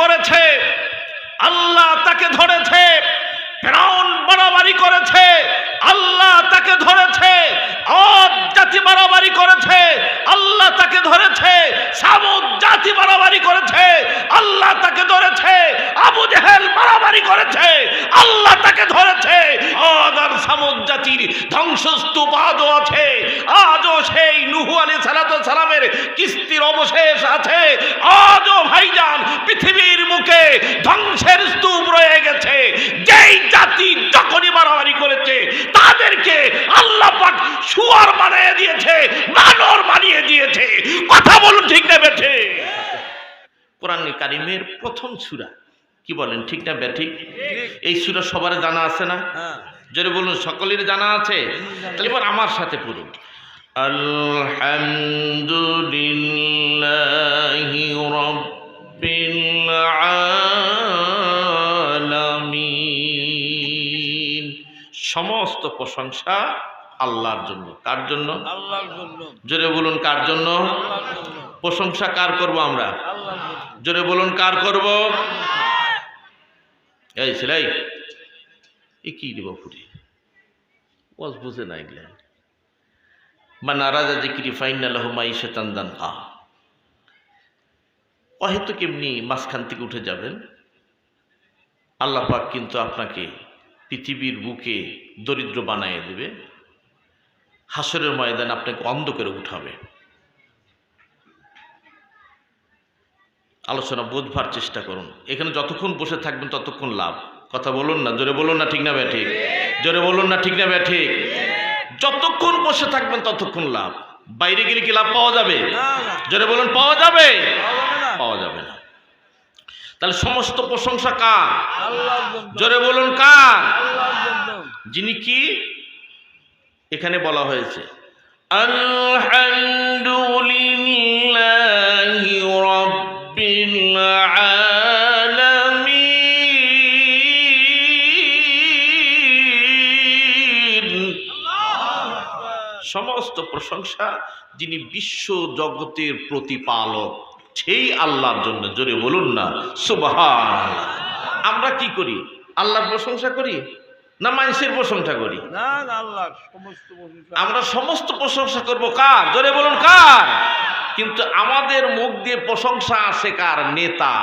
করেছে। আল্লাহ তাকে ধরেছে। ফেরাউন বাড়াবাড়ি করেছে। আল্লাহ তাকে ধরেছে। অদ জাতি বাড়াবাড়ি করেছে। আল্লাহ তাকে ধরেছে। সামুদ জাতি বাড়াবাড়ি করেছে। আল্লাহ তাকে ধরেছে। আবু জেহেল বাড়াবাড়ি করেছে। আল্লাহ তাকে ধরেছে। অদ আর সামুদ জাতির ধ্বংসস্তূপ আজও আছে। আজও সেই নুহু আলী সালাত সালামের কিস্তির অবশেষ আছে। আজও ভাইজান পৃথিবীর মুখে ধ্বংসের স্তূপ রয়ে গেছে। যেই জাতি যখনই বাড়াবাড়ি করেছে তাদেরকে আল্লাহ পাক শুয়ার বানিয়ে দিয়েছে বানর বানিয়ে দিয়েছে। কথা বলুন ঠিক না বেঠে? কোরআন কারিমের প্রথম সূরা কি বলেন ঠিক না ব্যাঠিক এই সূরা সবার জানা আছে না? যদি বলুন সকলের জানা আছে? তাহলে এবার আমার সাথে পড়ুন। আলহামদুলিল্লাহি। আলামিন। সমস্ত প্রশংসা আল্লাহর জন্য। কার জন্য? আল্লাহর জন্য। জোরে বলুন কার জন্য? প্রশংসা কার করব আমরা? জোরে বলুন কার করব? এই সেলাই। এ কি দিব ফুরি ওয়াজ বুঝে না এগুলা। বা নারাজা জিকিরি ফাইন আল্লাহ মাই শেতান দান আ অহেতু কেমনি মাঝখান থেকে উঠে যাবেন? আল্লাহ পাক কিন্তু আপনাকে পৃথিবীর বুকে দরিদ্র বানায় দেবে। হাসরের ময়দান আপনাকে অন্ধ করে উঠাবে। আলোচনা বোঝবার চেষ্টা করুন। এখানে যতক্ষণ বসে থাকবেন ততক্ষণ লাভ। কথা বলুন না জোরে বলুন না ঠিক না ব্যাঠিক জোরে বলুন না ঠিক না ব্যাঠিক যতক্ষণ বসে থাকবেন ততক্ষণ লাভ। বাইরে গেলে কি লাভ পাওয়া যাবে? জোরে বলুন পাওয়া যাবে? পাওয়া যাবে না। তাহলে সমস্ত প্রশংসা কার? জোরে বলুন কার? যিনি কি? এখানে বলা হয়েছে আলহামদুলিল্লাহি রাব্বিল আলামিন। সমস্ত প্রশংসা যিনি বিশ্ব জগতের প্রতিপালক। সেই আল্লাহর জন্য জোরে বলুন না সুবহান আমরা কি করি? আল্লাহর প্রশংসা করি না মানুষের প্রশংসা করি? না না আল্লাহর সমস্ত আমরা সমস্ত প্রশংসা করব কার? জোরে বলুন কার? কিন্তু আমাদের মুখ দিয়ে প্রশংসা আসে কার? নেতা।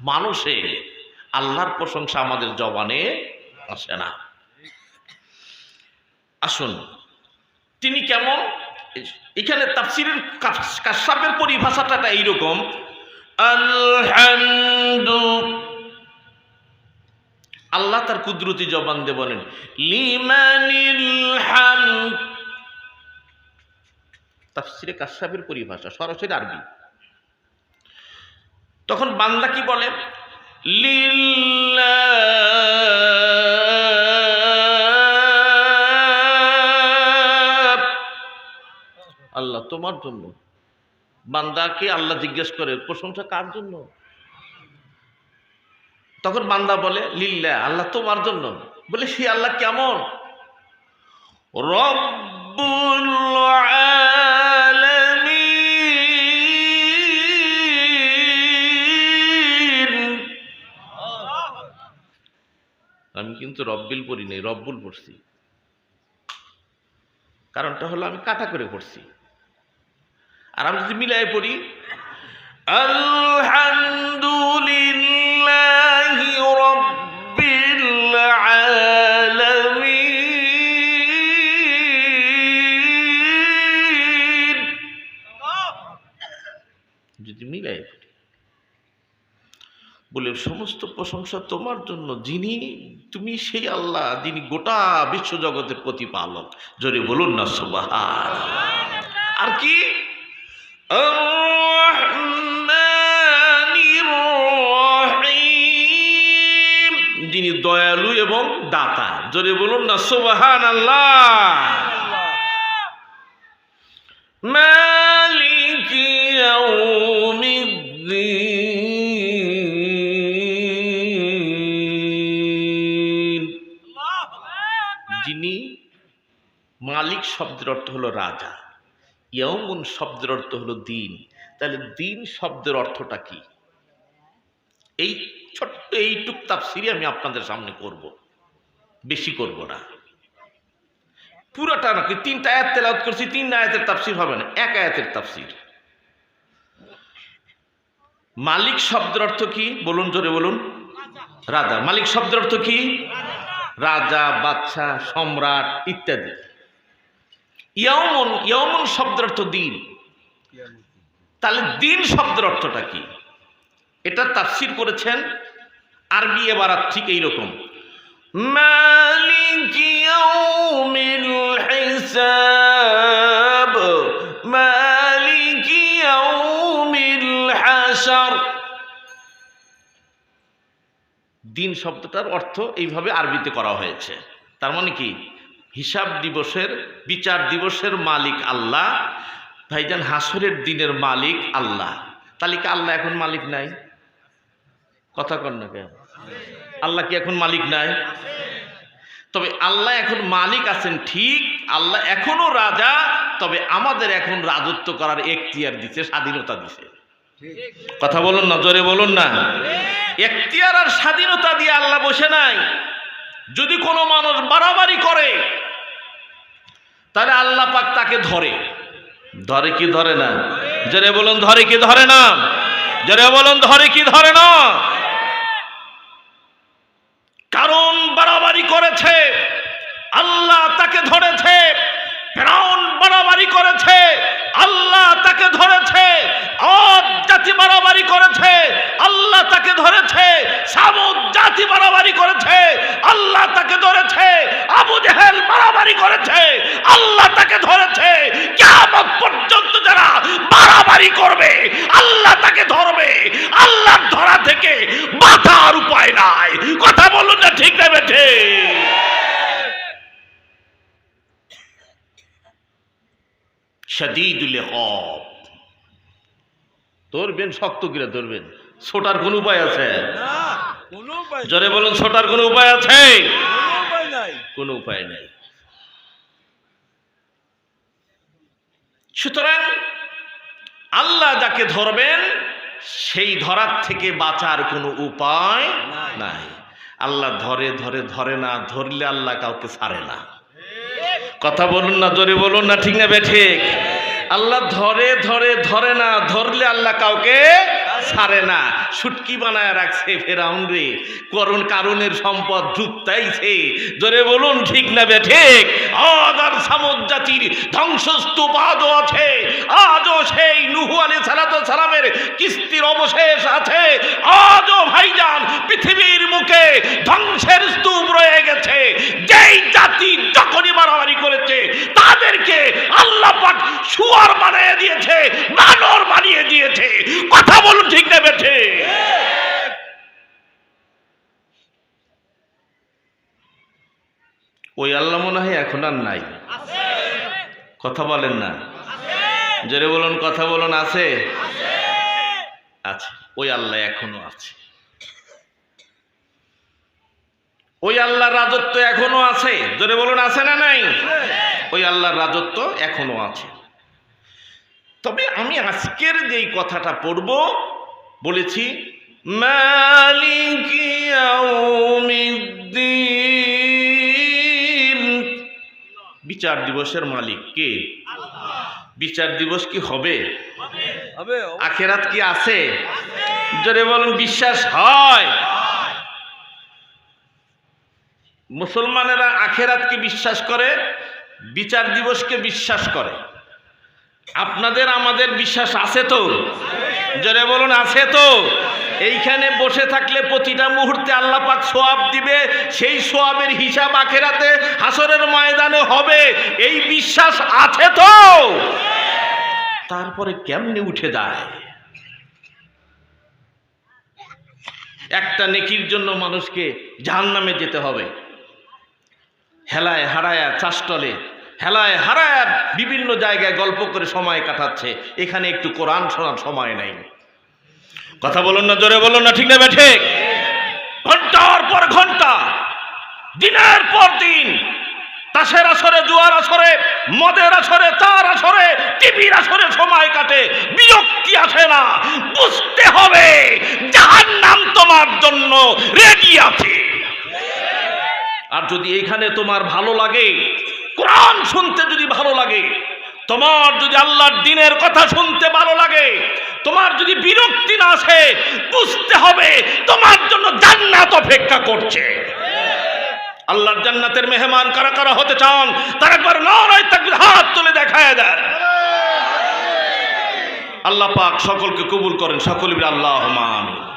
মানুষের আল্লাহর প্রশংসা আমাদের জবানে আসে না। আসুন তিনি কেমন? এখানে তাফসিরের কাশ্যাপের পরিভাষাটা এইরকম। আল্লাহ তার কুদরতি জবান দে বলেন তাফসিরে কাশ্যাপের পরিভাষা, সরাসরি আরবি। তখন বান্দা কি বলে? লিল্লাহ তোমার জন্য। বান্দাকে আল্লাহ জিজ্ঞেস করে, প্রশংসা কার জন্য? তখন বান্দা বলে লিল্লা আল্লাহ তোমার জন্য। বলে, সে আল্লাহ কেমন? রব্বুল আমি কিন্তু রব্বিল পড়ি নাই, রব্বুল পড়ছি। কারণটা হলো আমি কাটা করে পড়ছি। আর আমি যদি মিলাই পড়ি যদি মিলাই পড়ি, বলে, সমস্ত প্রশংসা তোমার জন্য, যিনি, তুমি সেই আল্লাহ, যিনি গোটা বিশ্বজগতের প্রতিপালক। জোরে বলুন না সুবাহ আর কি। যিনি দয়ালু এবং দাতা। জোরে বলুন না সুবাহান আল্লাহ যিনি মালিক শব্দের অর্থ হলো রাজা। ইয়মুন শব্দের অর্থ হলো দিন। তাহলে দিন শব্দের অর্থটা কি? এই ছোট্ট এইটুক তাফসিরই আমি আপনাদের সামনে করব। বেশি করব না। পুরোটা নাকি তিনটা আয়াত তেলাওয়াত করছি, তিন আয়াতের তাফসির হবে না, এক আয়াতের তাফসির। মালিক শব্দের অর্থ কি? বলুন, জোরে বলুন। রাজা। মালিক শব্দের অর্থ কি? রাজা, বাদশাহ, সম্রাট ইত্যাদি। ইয়ামন ইয়ামন শব্দের অর্থ দিন। তাহলে দিন শব্দের অর্থটা কি? এটা তাফসির করেছেন আরবি এবারাত ঠিক এইরকম। মালিক দিন শব্দটার অর্থ এইভাবে আরবিতে করা হয়েছে। তার মানে কি? হিসাব দিবসের, বিচার দিবসের মালিক আল্লাহ, ভাইজান হাসরের দিনের মালিক আল্লাহ। তাহলে কি আল্লাহ এখন মালিক নাই? কথা কর না কেন? আল্লাহ কি এখন মালিক নাই? তবে আল্লাহ এখন মালিক আছেন ঠিক, আল্লাহ এখনও রাজা, তবে আমাদের এখন রাজত্ব করার এখতিয়ার দিছে, স্বাধীনতা দিছে। কথা বলুন না, জোরে বলুন না। এখতিয়ার আর স্বাধীনতা দিয়ে আল্লাহ বসে নাই। যদি কোনো মানুষ বাড়াবাড়ি করে তাহলে আল্লাহ পাক তাকে ধরে। ধরে কি ধরে না? জেরে বলুন, ধরে কি ধরে না? জেরে বলুন, ধরে কি ধরে না? কারণ বাড়াবাড়ি করেছে। আল্লাহ তাকে ধরেছে। ফেরাউন বাড়াবাড়ি করেছে, আল্লাহ তাকে ধরেছে অদ জাতি বাড়াবাড়ি করেছে, আল্লাহ তাকে ধরেছে, সামুদ জাতি বাড়াবাড়ি করেছে, আল্লাহ তাকে ধরেছে, আবু জেহেল বাড়াবাড়ি করেছে, আল্লাহ তাকে ধরেছে কিয়ামত পর্যন্ত যারা বাড়াবাড়ি করবে আল্লাহ তাকে ধরবে আল্লাহ ধরা থেকে বাঁচার উপায় নাই কথা বলুন না ঠিক না বেঠে ইকাব ধরবেন শক্ত করে ধরবেন। ছোটার কোন উপায় আছে? জোরে বলুন ছোটার কোন উপায় আছে? কোনো উপায় নাই। সুতরাং আল্লাহ যাকে ধরবেন সেই ধরার থেকে বাঁচার কোনো উপায় নাই। নাই। আল্লাহ ধরে ধরে ধরে না ধরলে আল্লাহ কাউকে ছাড়ে না। কথা বলুন না জোরে বলুন না ঠিক না বে ঠিক? আল্লাহ ধরে ধরে ধরে না ধরলে আল্লাহ কাউকে ছাড়ে না। সুটকি বানায় রাখছে ফেরাউন রে। কারণের সম্পদ ঢুকতাইছে। জোরে বলুন, ঠিক না বে ঠিক? আজ আর সামুদ জাতির ধ্বংসস্তূপ আজও আছে। আজও সেই নুহু আলী সালাত সালামের কিস্তির অবশেষ আছে। আজও ভাইজান পৃথিবীর মুখে ধ্বংসের স্তূপ রয়ে গেছে। যেই জাতি যখনই মারামারি করেছে, তাদেরকে আল্লাহ পাক শুয়ার বানিয়ে দিয়েছে, বানর বানিয়ে দিয়েছে। বেঠে ওই আল্লাহ মনে হয় এখন আর নাই। কথা বলেন না। জোরে বলুন, কথা বলুন, আছে? আছে। ওই আল্লাহ এখনও আছে। ওই আল্লাহর রাজত্ব এখনও আছে। জোরে বলুন, আছে না নাই? ওই আল্লাহর রাজত্ব এখনও আছে। তবে আমি আজকের যেই কথাটা পড়ব বলেছি বিচার দিবসের মালিক কে? বিচার দিবস কি হবে? হবে। আখেরাত কি আছে? জোরে বলুন বিশ্বাস হয়। মুসলমানেরা আখেরাতকে বিশ্বাস করে বিচার দিবসকে বিশ্বাস করে। আপনাদের আমাদের বিশ্বাস আছে তো? জোরে বলুন, আছে তো? এইখানে বসে থাকলে প্রতিটা মুহূর্তে আল্লাহ পাক সোয়াব দিবে, সেই সোয়াবের হিসাব আখেরাতে হাসরের ময়দানে হবে। এই বিশ্বাস আছে তো? তারপরে কেমনে উঠে যায়? একটা নেকির জন্য মানুষকে জাহান্নামে যেতে হবে। হেলায়, হারায়া চাষটলে হেলায় হারায়া বিভিন্ন জায়গায় গল্প করে সময় কাটাচ্ছে। এখানে একটু কোরআন শোনার সময় নেই। কথা বলুন না, জোরে বলুন না, ঠিক না বেঠে ঘণ্টার পর ঘণ্টা, দিনের পর দিন, তাসের আসরে, জুয়ার আসরে, মদের আসরে তার আসরে, টিভির আসরে সময় কাটে। বিরক্তি আসে না, বুঝতে হবে যাহার নাম তোমার জন্য রেডি আছে। আর যদি এখানে তোমার ভালো লাগে কোরআন শুনতে যদি ভালো লাগে, তোমার যদি আল্লাহর দিনের কথা শুনতে ভালো লাগে, তোমার যদি বিরক্তি না আসে, বুঝতে হবে তোমার জন্য জান্নাত অপেক্ষা করছে। আল্লাহর জান্নাতের মেহমান কারা কারা হতে চান, তার একবার নয় তাকবীর হাত তুলে দেখায় দেন। আল্লাহ পাক সকলকে কবুল করেন, সকলে আল্লাহ আমিন।